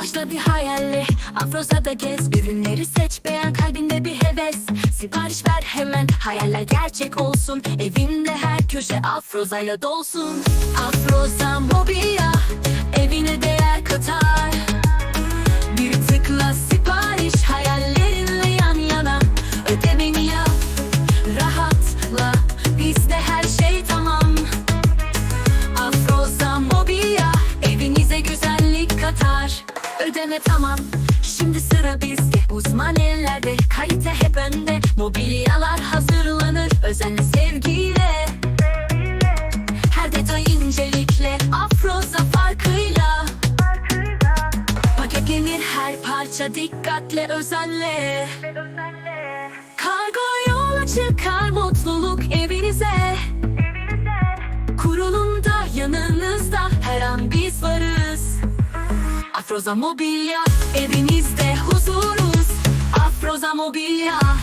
Afroza bir hayalli Afroza'da gez. Ürünleri seç beğen kalbinde bir heves. Sipariş ver hemen Hayaller gerçek olsun. Evinde her köşe Afroza'yla dolsun. Afroza mobilya Evine değer katar. Bir tıkla sipariş Hayallerinle yan yana. Ödemeni yap Rahatla Bizde her şey tamam. Afroza mobilya Evinize güzellik katar Ödeme tamam. Şimdi sıra bizde. Uzman ellerde. Kalite hep önde. Mobilyalar hazırlanır. Özenle sevgiyle. Her detay incelikle. Afroza farkıyla. Paketlenir her parça. Dikkatle özenle. Kargo yola çıkar Afroza Mobilya evinizde huzuruz. Afroza Mobilya